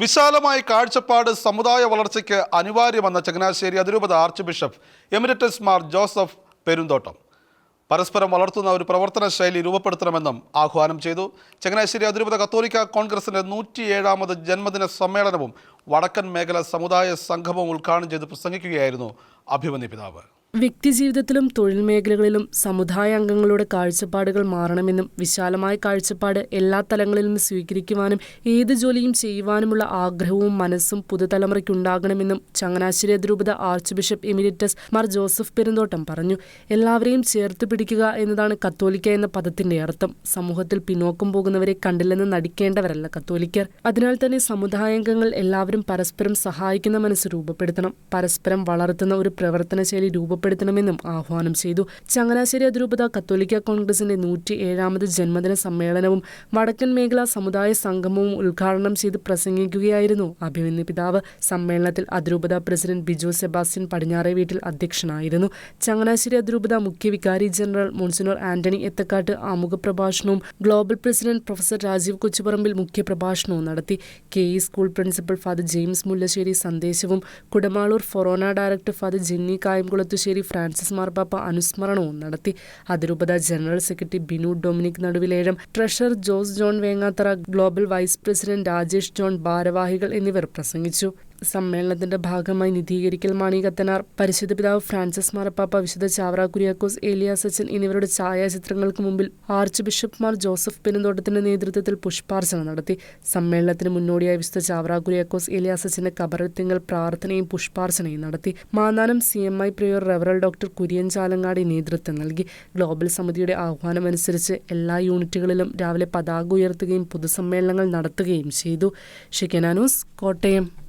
വിശാലമായ കാഴ്ചപ്പാട് സമുദായ വളർച്ചയ്ക്ക് അനിവാര്യമെന്ന ചങ്ങനാശ്ശേരി അതിരൂപത archbishop emeritus Mar Joseph Perumthottam. പരസ്പരം വളർത്തുന്ന ഒരു പ്രവർത്തന ശൈലി രൂപപ്പെടുത്തണമെന്നും ആഹ്വാനം ചെയ്തു. ചങ്ങനാശ്ശേരി അതിരൂപത കത്തോലിക്ക കോൺഗ്രസിന്റെ നൂറ്റിയേഴാമത് ജന്മദിന സമ്മേളനവും വടക്കൻ മേഖല സമുദായ സംഗമവും ഉദ്ഘാടനം ചെയ്ത് പ്രസംഗിക്കുകയായിരുന്നു അഭിമന്യ പിതാവ്. വ്യക്തിജീവിതത്തിലും തൊഴിൽ മേഖലകളിലും സമുദായ അംഗങ്ങളുടെ കാഴ്ചപ്പാടുകൾ മാറണമെന്നും വിശാലമായ കാഴ്ചപ്പാട് എല്ലാ തലങ്ങളിലും സ്വീകരിക്കുവാനും ഏത് ജോലിയും ചെയ്യുവാനുമുള്ള ആഗ്രഹവും മനസ്സും പുതുതലമുറയ്ക്കുണ്ടാകണമെന്നും ചങ്ങനാശ്ശേരി അതിരൂപത archbishop emeritus Mar Joseph Perumthottam പറഞ്ഞു. എല്ലാവരെയും ചേർത്ത് പിടിക്കുക എന്നതാണ് കത്തോലിക്ക എന്ന പദത്തിന്റെ അർത്ഥം. സമൂഹത്തിൽ പിന്നോക്കം പോകുന്നവരെ കണ്ടില്ലെന്ന് നടിക്കേണ്ടവരല്ല കത്തോലിക്കർ. അതിനാൽ തന്നെ സമുദായാംഗങ്ങൾ എല്ലാവരും പരസ്പരം സഹായിക്കുന്ന മനസ്സ് രൂപപ്പെടുത്തണം. പരസ്പരം വളർത്തുന്ന ഒരു പ്രവർത്തന ശൈലി രൂപപ്പെടുത്തണമെന്നും ആഹ്വാനം ചെയ്തു. ചങ്ങനാശ്ശേരി അതിരൂപത കത്തോലിക്ക കോൺഗ്രസിന്റെ നൂറ്റി ഏഴാമത് ജന്മദിന സമ്മേളനവും വടക്കൻ മേഖലാ സമുദായ സംഗമവും ഉദ്ഘാടനം ചെയ്ത് പ്രസംഗിക്കുകയായിരുന്നു അഭിമന്യ പിതാവ്. സമ്മേളനത്തിൽ അതിരൂപത പ്രസിഡന്റ് ബിജു സെബാസ്റ്റ്യൻ പടിഞ്ഞാറേ വീട്ടിൽ അധ്യക്ഷനായിരുന്നു. ചങ്ങനാശ്ശേരി അതിരൂപത മുഖ്യ വികാരി ജനറൽ മോൺസിനോർ ആന്റണി എത്തക്കാട്ട് ആമുഖ പ്രഭാഷണവും global president professor Rajeev Kochuparambil മുഖ്യ പ്രഭാഷണവും നടത്തി. K E school principal father James Mullassery സന്ദേശവും Kudamaloor forane director father Jenny Kayamkulathussery Francis മാർപ്പാപ്പ അനുസ്മരണവും നടത്തി. അതിരൂപത general secretary Binu Dominic Naduvilezham treasurer Jose John Vengathara global vice president Rajesh John ഭാരവാഹികൾ എന്നിവർ പ്രസംഗിച്ചു. സമ്മേളനത്തിന്റെ ഭാഗമായി നിധീകരിക്കൽ മാണി കത്തനാർ. പരിശുദ്ധ പിതാവ് ഫ്രാൻസിസ് മാറപ്പാപ്പ വിശുദ്ധ ചാവറ കുര്യാക്കോസ് ഏലിയാസ് സച്ചിൻ എന്നിവരുടെ ഛായാചിത്രങ്ങൾക്ക് മുമ്പിൽ ആർച്ച് ബിഷപ്പ്മാർ ജോസഫ് പെരുന്തോട്ടത്തിന്റെ നേതൃത്വത്തിൽ പുഷ്പാർച്ചന നടത്തി. സമ്മേളനത്തിന് മുന്നോടിയായി വിശുദ്ധ ചാവറ കുര്യാക്കോസ് ഏലിയ സച്ചിന്റെ കബറത്തിങ്കൽ പ്രാർത്ഥനയും പുഷ്പാർച്ചനയും നടത്തി. Mannanam C M I prior റെവറൽ doctor Kurian Chalangadi നേതൃത്വം നൽകി. ഗ്ലോബൽ സമിതിയുടെ ആഹ്വാനമനുസരിച്ച് എല്ലാ യൂണിറ്റുകളിലും രാവിലെ പതാക ഉയർത്തുകയും പൊതുസമ്മേളനങ്ങൾ നടത്തുകയും ചെയ്തു. ഷിക്കനാനൂസ് കോട്ടയം.